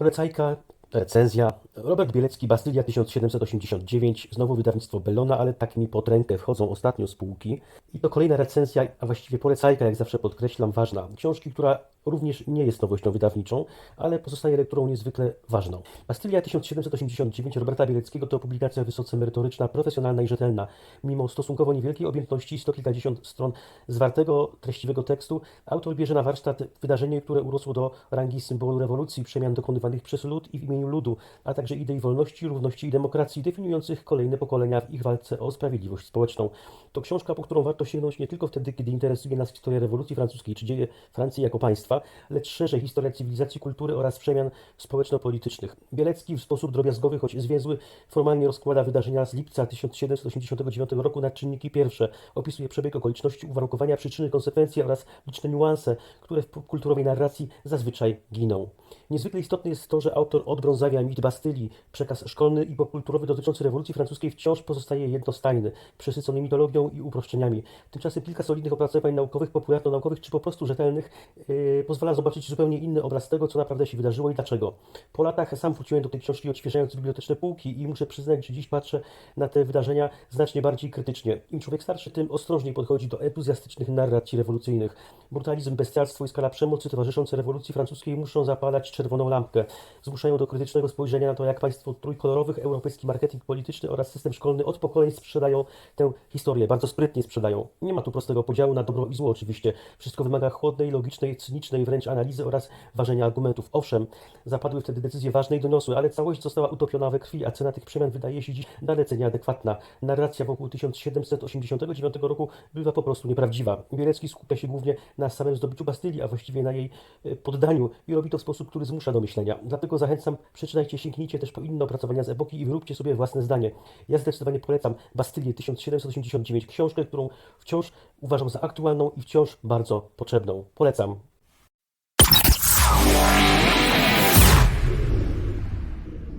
Polecajka, recenzja. Robert Bielecki, Bastylia 1789, znowu wydawnictwo Bellona, ale tak mi pod rękę wchodzą ostatnio spółki. I to kolejna recenzja, a właściwie polecajka, jak zawsze podkreślam, ważna. Książki, która również nie jest nowością wydawniczą, ale pozostaje lekturą niezwykle ważną. Bastylia 1789 Roberta Bieleckiego to publikacja wysoce merytoryczna, profesjonalna i rzetelna. Mimo stosunkowo niewielkiej objętności, sto kilkadziesiąt stron zwartego, treściwego tekstu, autor bierze na warsztat wydarzenie, które urosło do rangi symbolu rewolucji, przemian dokonywanych przez lud i w imieniu ludu, a także idei wolności, równości i demokracji, definiujących kolejne pokolenia w ich walce o sprawiedliwość społeczną. To książka, po którą warto sięgnąć nie tylko wtedy, kiedy interesuje nas historia rewolucji francuskiej czy dzieje Francji jako państwa, lecz szerzej historia cywilizacji, kultury oraz przemian społeczno-politycznych. Bielecki w sposób drobiazgowy, choć zwięzły, formalnie rozkłada wydarzenia z lipca 1789 roku na czynniki pierwsze, opisuje przebieg okoliczności, uwarunkowania, przyczyny, konsekwencje oraz liczne niuanse, które w kulturowej narracji zazwyczaj giną. Niezwykle istotne jest to, że autor odbrązawia mit Bastylii. Przekaz szkolny i popkulturowy dotyczący rewolucji francuskiej wciąż pozostaje jednostajny, przesycony mitologią i uproszczeniami. Tymczasem kilka solidnych opracowań naukowych, popularno-naukowych czy po prostu rzetelnych yy, pozwala zobaczyć zupełnie inny obraz tego, co naprawdę się wydarzyło i dlaczego. Po latach sam wróciłem do tej książki odświeżając biblioteczne półki i muszę przyznać, że dziś patrzę na te wydarzenia znacznie bardziej krytycznie. Im człowiek starszy, tym ostrożniej podchodzi do entuzjastycznych narracji rewolucyjnych. Brutalizm, bestialstwo i skala przemocy towarzyszące rewolucji francuskiej muszą zapalać czerwoną lampkę. Zmuszają do krytycznego spojrzenia na to, jak państwo trójkolorowych, europejski marketing polityczny oraz system szkolny od pokoleń sprzedają tę historię. Bardzo sprytnie sprzedają. Nie ma tu prostego podziału na dobro i zło oczywiście. Wszystko wymaga chłodnej, logicznej, cynicznej wręcz analizy oraz ważenia argumentów. Owszem, zapadły wtedy decyzje ważne i doniosłe, ale całość została utopiona we krwi, a cena tych przemian wydaje się dziś dalece nieadekwatna. Narracja wokół 1789 roku bywa po prostu nieprawdziwa. Bielecki skupia się głównie na samym zdobyciu Bastylii, a właściwie na jej e, poddaniu i robi to w sposób, który zmusza do myślenia. Dlatego zachęcam, przeczytajcie, sięgnijcie też po inne opracowania z epoki i wyróbcie sobie własne zdanie. Ja zdecydowanie polecam Bastylię 1789, książkę, którą wciąż uważam za aktualną i wciąż bardzo potrzebną. Polecam.